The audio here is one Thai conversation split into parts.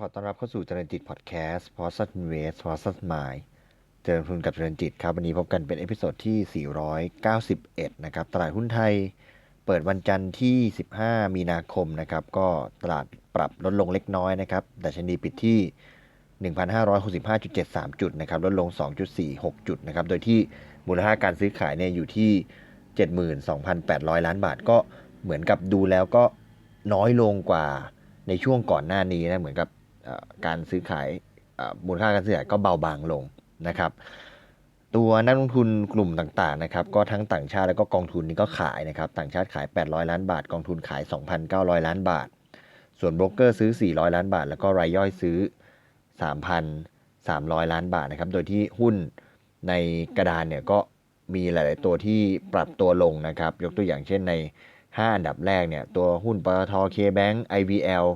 ขอต้อนรับเข้าสู่เจริญจิตพอดแคสต์ p o s t i n v e s t p o s t Mind เจริญทุนกับเจริญจิตครับวันนี้พบกันเป็นเอพิโซดที่ 491 นะครับ ตลาดหุ้นไทยเปิดวันจันทร์ที่ 15 มีนาคมนะครับ ก็ตลาดปรับลดลงเล็กน้อยนะครับดัชนีปิดที่ 1,565.73 จุดนะครับ ลดลง 2.46 จุดนะครับ โดยที่มูลค่าการซื้อขายเนี่ยอยู่ที่ 72,800 ล้านบาทก็เหมือนกับดูแล้วก็น้อยลงกว่าในช่วงก่อนหน้านี้นะเหมือนกับ การซื้อขายมูลค่าการซื้อขายก็เบาบางลงนะครับตัวนักลงทุนกลุ่มต่างๆนะครับก็ทั้งต่างชาติแล้วก็กองทุนนี่ก็ขายนะครับต่างชาติขาย 800 ล้านบาท กองทุนขาย 2,900 ล้านบาท ส่วนโบรกเกอร์ซื้อ 400 ล้านบาท แล้วก็รายย่อยซื้อ 3,300 ล้านบาทนะครับโดยที่หุ้นในกระดานเนี่ยก็มีหลาย ๆ ตัวที่ปรับตัวลงนะครับยกตัวอย่างเช่นใน 5 อันดับแรกเนี่ยตัวหุ้นปตท K-Bank IVL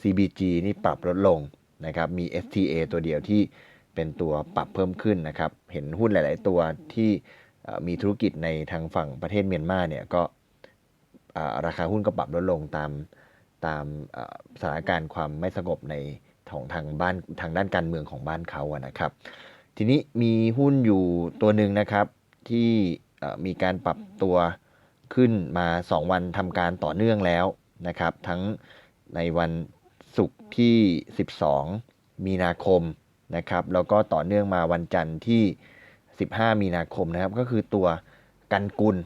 CBG นี่ปรับลดลงนะครับมี STA ตัวเดียวที่เป็นตัวปรับเพิ่มขึ้นนะครับ เห็นหุ้นหลาย ๆ ตัวที่มีธุรกิจในทางฝั่งประเทศเมียนมาเนี่ยก็ราคาหุ้นก็ปรับลดลงตามตามสถานการณ์ความไม่สงบในของทางบ้านทางด้านการเมืองของบ้านเขาอะนะครับ ทีนี้มีหุ้นอยู่ตัวหนึ่งนะครับที่มีการปรับตัวขึ้นมา 2 วันทำการต่อเนื่องแล้วนะครับ ทั้งในวัน ศุกร์ที่ 12 มีนาคมนะครับ แล้วก็ต่อเนื่องมาวันจันทร์ที่ 15 มีนาคมนะครับ ก็คือตัวกันกุล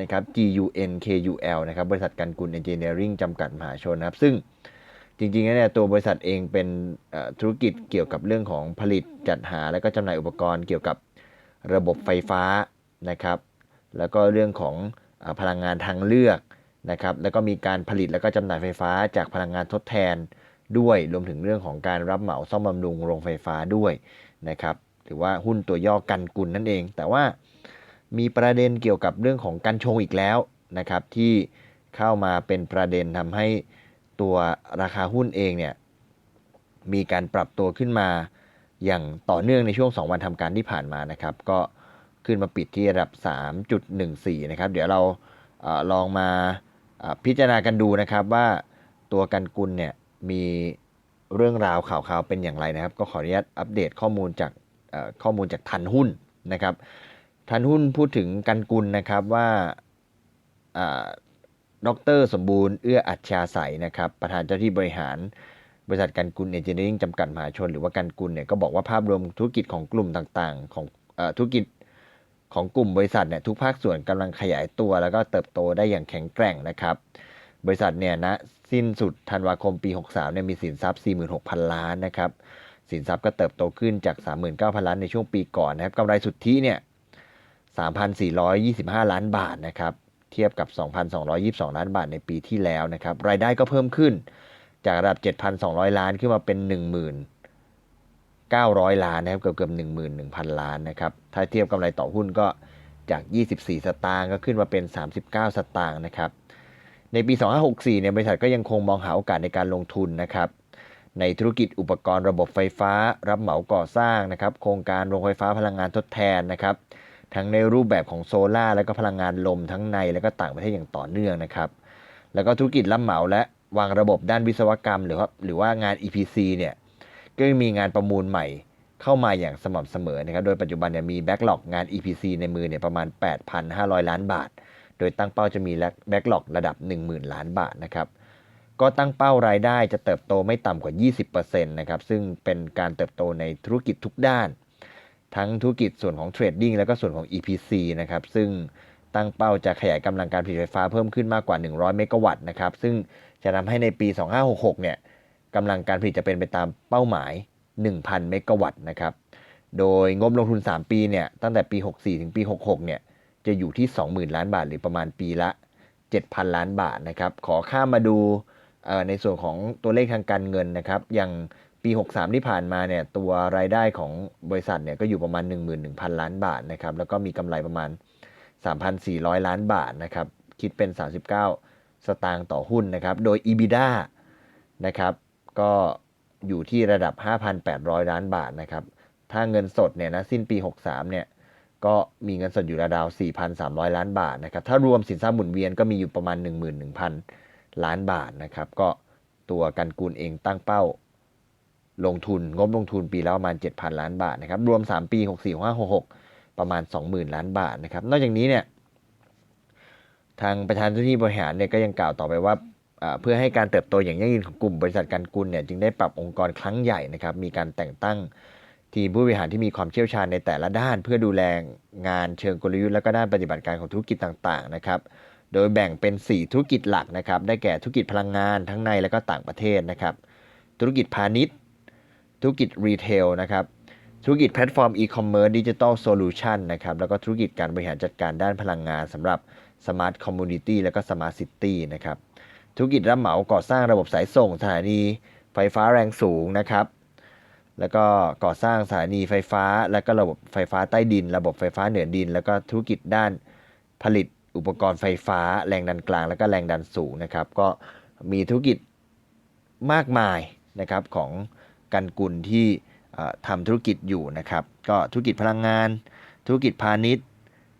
นะครับ GUN KUL นะครับ บริษัทกันกุล Engineering จำกัดมหาชนนะครับ ซึ่งจริงๆแล้วเนี่ยตัวบริษัทเองเป็นธุรกิจเกี่ยวกับเรื่องของผลิตจัดหาและก็จำหน่ายอุปกรณ์เกี่ยวกับระบบไฟฟ้านะครับ แล้วก็เรื่องของพลังงานทางเลือกนะครับ แล้วก็มีการผลิตแล้วก็จำหน่ายไฟฟ้าจากพลังงานทดแทน ด้วย รวมถึงเรื่องของการรับเหมาซ่อมบำรุงโรงไฟฟ้าด้วยนะครับถือว่าหุ้นตัวย่อกันกุลนั่นเอง แต่ว่ามีประเด็นเกี่ยวกับเรื่องของการชงอีกแล้วนะครับที่เข้ามาเป็นประเด็นทำให้ตัวราคาหุ้นเองเนี่ยมีการปรับตัวขึ้นมาอย่างต่อเนื่องในช่วง 2 วันทำการที่ผ่านมานะครับ ก็ขึ้นมาปิดที่ระดับ 3.14 นะครับ เดี๋ยวเราอลองมาพิจารณากันดูนะครับว่าตัวกันกุลเนี่ย มีเรื่องราวข่าวๆเป็นอย่างไรนะครับ ก็ขออนุญาตอัปเดตข้อมูลจากข้อมูลจากทันหุ้นนะครับ ทันหุ้นพูดถึงกันกุลนะครับว่าดรสมบูรณ์เอื้ออัจฉาใสนะครับ ประธานเจ้าที่บริหารบริษัทกันกุลเอนจิเนียริ่งจำกัดมหาชน หรือว่ากันกุลเนี่ยก็บอกว่าภาพรวมธุรกิจของกลุ่มต่างๆ ของธุรกิจของกลุ่มบริษัทเนี่ยทุกภาคส่วนกำลังขยายตัวแล้วก็เติบโตได้อย่างแข็งแกร่งนะครับ บริษัทเนี่ยนะสิ้นสุดธันวาคมปี 63เนี่ยมีสินทรัพย์ 46,000 ล้านนะครับสินทรัพย์ก็เติบโตขึ้นจาก 39,000 ล้านในช่วงปีก่อนนะครับกำไรสุทธิเนี่ย 3,425 ล้านบาทนะครับเทียบกับ 2,222 ล้านบาทในปีที่แล้วนะครับรายได้ก็เพิ่มขึ้นจากระดับ 7,200 ล้านขึ้นมาเป็น 1,900 ล้านนะครับเกือบเกือบ11,000 ล้านนะครับถ้าเทียบกำไรต่อหุ้นก็จาก 24 สตางค์ก็ขึ้นมาเป็น 39 สตางค์นะครับ ในปี 2564 เนี่ยบริษัทก็ยังคงมองหาโอกาสในการลงทุนนะครับ ในธุรกิจอุปกรณ์ระบบไฟฟ้า รับเหมาก่อสร้างนะครับ โครงการโรงไฟฟ้าพลังงานทดแทนนะครับ ทั้งในรูปแบบของโซลา่าและก็พลังงานลมทั้งในและก็ต่างประเทศอย่างต่อเนื่องนะครับ แล้วก็ธุรกิจรับเหมาและวางระบบด้านวิศวกรรม หรือว่าหรือว่างาน EPC เนี่ย ก็มีงานประมูลใหม่เข้ามาอย่างสม่ำเสมอนะครับ โดยปัจจุบันเนี่ยมีแบ็กหลอกงาน EPC ในมือเนี่ยประมาณ 8,500 ล้านบาท โดยตั้งเป้าจะมีแบ็กหลอกระดับ 10,000 ล้านบาทนะครับ ก็ตั้งเป้ารายได้จะเติบโตไม่ต่ำกว่า 20%นะครับ ซึ่งเป็นการเติบโตในธุรกิจทุกด้าน ทั้งธุรกิจส่วนของเทรดดิ้งแล้วก็ส่วนของ EPC นะครับ ซึ่งตั้งเป้าจะขยายกำลังการผลิตไฟฟ้าเพิ่มขึ้นมากกว่า 100 เมกะวัตต์นะครับ ซึ่งจะทำให้ในปี 2566 เนี่ยกำลังการผลิตจะเป็นไปตามเป้าหมาย 1,000 เมกะวัตต์นะครับ โดยงบลงทุน 3 ปีเนี่ย ตั้งแต่ปี 64 ถึงปี 66 เนี่ย จะอยู่ที่ 20,000 ล้านบาท หรือประมาณปีละ 7,000 ล้านบาทนะครับขอข้ามมาดูในส่วนของตัวเลขทางการเงินนะครับอย่างปี 63 ที่ผ่านมาเนี่ยตัวรายได้ของบริษัทเนี่ยก็อยู่ประมาณ 11,000 ล้านบาทนะครับแล้วก็มีกำไรประมาณ 3,400 ล้านบาทนะครับคิดเป็น 39 สตางค์ต่อหุ้นนะครับโดย EBITDA นะครับก็อยู่ที่ระดับ 5,800 ล้านบาทนะครับถ้าเงินสดเนี่ยนะสิ้นปี 63 เนี่ย ก็มีเงินสดอยู่ราวๆ4,300 ล้านบาทนะครับ ถ้ารวมสินทรัพย์หมุนเวียนก็มีอยู่ประมาณ 11,000 ล้านบาทนะครับ ก็ตัวกันกูลเองตั้งเป้าลงทุนงบลงทุนปีละประมาณ 7,000 ล้านบาทนะครับ รวม 3 ปี 64 5 66 ประมาณ 20,000 ล้านบาทนะครับ นอกจากนี้เนี่ยทางประธานเจ้าหน้าที่บริหารเนี่ยก็ยังกล่าวต่อไปว่าอ่าเพื่อให้การเติบโตอย่างยั่งยืนของกลุ่มบริษัทการกุลเนี่ยจึงได้ปรับองค์กรครั้งใหญ่นะครับ มีการแต่งตั้ง ทีมผู้บริหารที่มีความเชี่ยวชาญในแต่ละด้าน เพื่อดูแลงานเชิงกลยุทธ์และก็ด้านปฏิบัติการของธุรกิจต่างๆนะครับโดยแบ่งเป็น 4 ธุรกิจหลักนะครับได้แก่ธุรกิจพลังงานทั้งในและก็ต่างประเทศนะครับธุรกิจพาณิชย์ ธุรกิจรีเทลนะครับธุรกิจแพลตฟอร์มอีคอมเมิร์ซดิจิทัลโซลูชันนะครับแล้วก็ธุรกิจการบริหารจัดการด้านพลังงานสำหรับสมาร์ทคอมมูนิตี้และก็สมาร์ทซิตี้นะครับธุรกิจรับเหมาก่อสร้างระบบสายส่งสถานีไฟฟ้าแรงสูงนะครับ แล้วก็ก่อสร้างสถานีไฟฟ้า และก็ระบบไฟฟ้าใต้ดิน ระบบไฟฟ้าเหนือดิน แล้วก็ธุรกิจด้านผลิตอุปกรณ์ไฟฟ้า แรงดันกลาง แล้วก็แรงดันสูงนะครับ ก็มีธุรกิจมากมายนะครับของกันกุลที่ทำธุรกิจอยู่นะครับ ก็ธุรกิจพลังงาน ธุรกิจพาณิชย์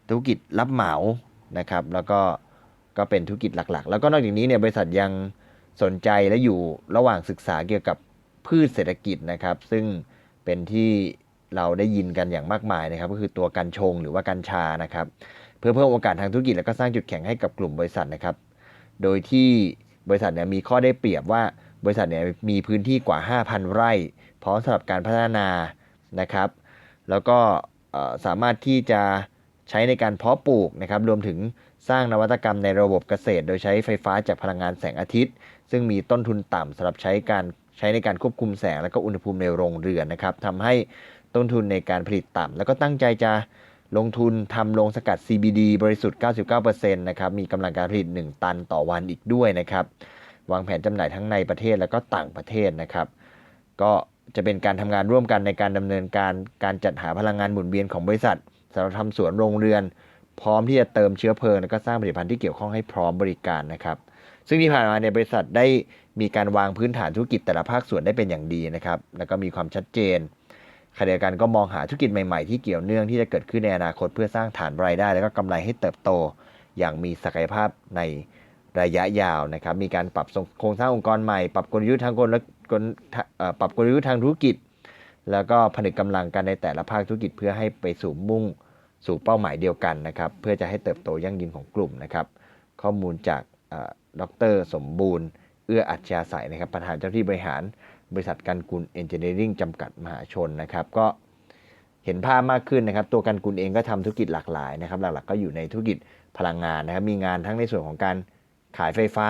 ธุรกิจรับเหมานะครับ แล้วก็ก็เป็นธุรกิจหลักๆ แล้วก็นอกจากนี้เนี่ยบริษัทยังสนใจและอยู่ระหว่างศึกษาเกี่ยวกับ พืชเศรษฐกิจนะครับ ซึ่งเป็นที่เราได้ยินกันอย่างมากมายนะครับ ก็คือตัวกัญชงหรือว่ากัญชานะครับ เพื่อเพิ่มโอกาสทางธุรกิจและก็สร้างจุดแข็งให้กับกลุ่มบริษัทนะครับ โดยที่บริษัทเนี่ยมีข้อได้เปรียบว่าบริษัทเนี่ยมีพื้นที่กว่า 5,000 ไร่ พร้อมสำหรับการพัฒนานะครับ แล้วก็สามารถที่จะใช้ในการเพาะปลูกนะครับ รวมถึงสร้างนวัตกรรมในระบบเกษตร โดยใช้ไฟฟ้าจากพลังงานแสงอาทิตย์ ซึ่งมีต้นทุนต่ำสำหรับใช้การ ใช้ในการควบคุมแสงและก็อุณหภูมิในโรงเรือนนะครับทำให้ต้นทุนในการผลิตต่ำแล้วก็ตั้งใจจะลงทุนทำโรงสกัด CBD บริสุทธิ์ 99%นะครับมีกำลังการผลิต 1 ตันต่อวันอีกด้วยนะครับวางแผนจำหน่ายทั้งในประเทศและก็ต่างประเทศนะครับ ก็จะเป็นการทำงานร่วมกันในการดำเนินการการจัดหาพลังงานหมุนเวียนของบริษัทสำหรับทำสวนโรงเรือน พร้อมที่จะเติมเชื้อเพลิง และก็สร้างผลิตภัณฑ์ที่เกี่ยวข้องให้พร้อมบริการนะครับ ซึ่งที่ผ่านมาเนี่ยบริษัทได้มีการวางพื้นฐานธุรกิจแต่ละภาคส่วนได้เป็นอย่างดีนะครับ แล้วก็มีความชัดเจนขณะเดียวกันก็มองหาธุรกิจใหม่ๆที่เกี่ยวเนื่องที่จะเกิดขึ้นในอนาคตเพื่อสร้างฐานรายได้ และก็กำไรให้เติบโต อย่างมีศักยภาพในระยะยาวนะครับ มีการปรับโครงสร้างองค์กรใหม่ ปรับกลยุทธ์ทางกลปรับกลยุทธ์ทางธุรกิจ แล้วก็ผนึกกำลังกันในแต่ละภาคธุรกิจเพื่อให้ไปสู่มุ่งสู่เป้าหมายเดียวกันนะครับ เพื่อจะให้เติบโตยั่งยืนของกลุ่มนะครับ ข้อมูลจาก ดร สมบูรณ์ เอื้ออัจฉริยะนะครับประธานเจ้าหน้าที่บริหารบริษัทกันกุลเอนจิเนียริ่งจำกัดมหาชนนะครับ ก็เห็นภาพมากขึ้นนะครับ ตัวกันกุลเองก็ทำธุรกิจหลากหลายนะครับ หลักๆก็อยู่ในธุรกิจพลังงานนะครับ มีงานทั้งในส่วนของการขายไฟฟ้า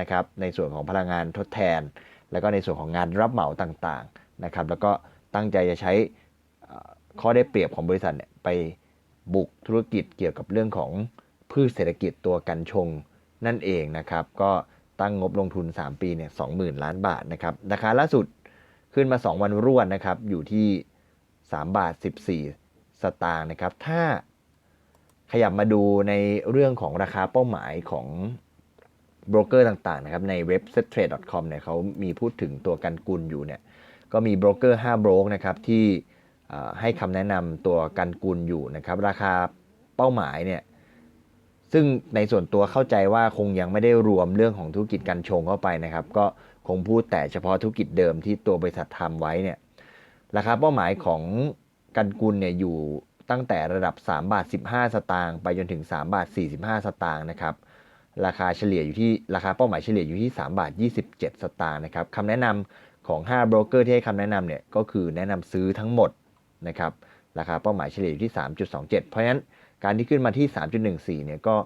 นะครับ ในส่วนของพลังงานทดแทน แล้วก็ในส่วนของงานรับเหมาต่างๆนะครับ แล้วก็ตั้งใจจะใช้ข้อได้เปรียบของบริษัทเนี่ยไปบุกธุรกิจเกี่ยวกับเรื่องของพืชเศรษฐกิจตัวกัญชง นั่นเองนะครับ ก็ตั้งงบลงทุน 3 ปีเนี่ย20,000ล้านบาทนะครับราคาล่าสุดขึ้นมา 2 วันรวดนะครับ อยู่ที่ 3 บาท 14 สตางค์นะครับ ถ้าขยับมาดูในเรื่องของราคาเป้าหมายของโบรกเกอร์ต่างๆนะครับในเว็บ settrade.com เนี่ยเขามีพูดถึงตัวกันกุลอยู่เนี่ยก็มีโบรกเกอร์5โบรกนะครับที่ให้คำแนะนำตัวกันกุลอยู่นะครับ ราคาเป้าหมายเนี่ย ซึ่งในส่วนตัวเข้าใจว่าคงยังไม่ได้รวมเรื่องของธุรกิจการชงเข้าไปนะครับ ก็คงพูดแต่เฉพาะธุรกิจเดิมที่ตัวบริษัททำไว้เนี่ยราคาเป้าหมายของกันกุลเนี่ยอยู่ตั้งแต่ระดับ 3 บาท 15 สตางค์ไปจนถึง 3 บาท 45 สตางค์นะครับราคาเฉลี่ยอยู่ที่ราคาเป้าหมายเฉลี่ยอยู่ที่ 3 บาท 27 สตางค์นะครับคำแนะนำของ5โบรกเกอร์ที่ให้คำแนะนำเนี่ยก็คือแนะนำซื้อทั้งหมดนะครับราคาเป้าหมายเฉลี่ยอยู่ที่ 3.27 เพราะฉะนั้น การที่ขึ้นมาที่ 3.14 เนี่ยก็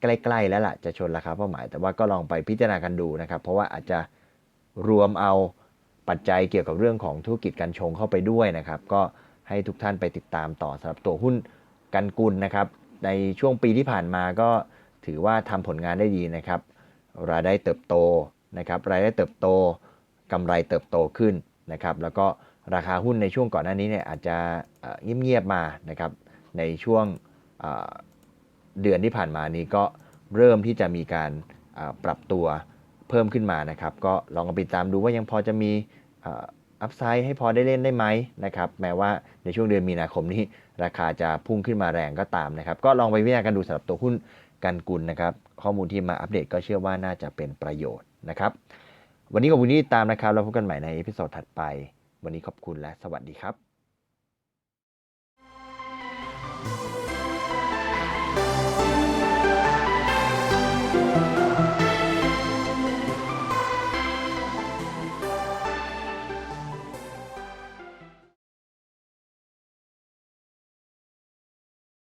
ใกล้ๆแล้วล่ะจะชนราคาเป้าหมาย แต่ว่าก็ลองไปพิจารณากันดูนะครับ เพราะว่าอาจจะรวมเอาปัจจัยเกี่ยวกับเรื่องของธุรกิจการชงเข้าไปด้วยนะครับ ก็ให้ทุกท่านไปติดตามต่อสำหรับตัวหุ้นกันกุลนะครับ ในช่วงปีที่ผ่านมาก็ถือว่าทำผลงานได้ดีนะครับ รายได้เติบโตนะครับ รายได้เติบโตกำไรเติบโตขึ้นนะครับ แล้วก็ราคาหุ้นในช่วงก่อนหน้านี้เนี่ยอาจจะเอ่อเงียบๆมานะครับในช่วง เดือนที่ผ่านมานี้ก็เริ่มที่จะมีการปรับตัวเพิ่มขึ้นมานะครับ ก็ลองเอาไปตามดูว่ายังพอจะมีอัพไซด์ให้พอได้เล่นได้ไหมนะครับ แม้ว่าในช่วงเดือนมีนาคมนี้ ราคาจะพุ่งขึ้นมาแรงก็ตามนะครับ ก็ลองไปพิจารณากันดูสำหรับตัวหุ้นกันกุลนะครับ ข้อมูลที่มาอัปเดตก็เชื่อว่าน่าจะเป็นประโยชน์นะครับ วันนี้ขอบคุณที่ตามนะครับแล้วพบกันใหม่ในเอพิโซดถัดไป วันนี้ขอบคุณและสวัสดีครับ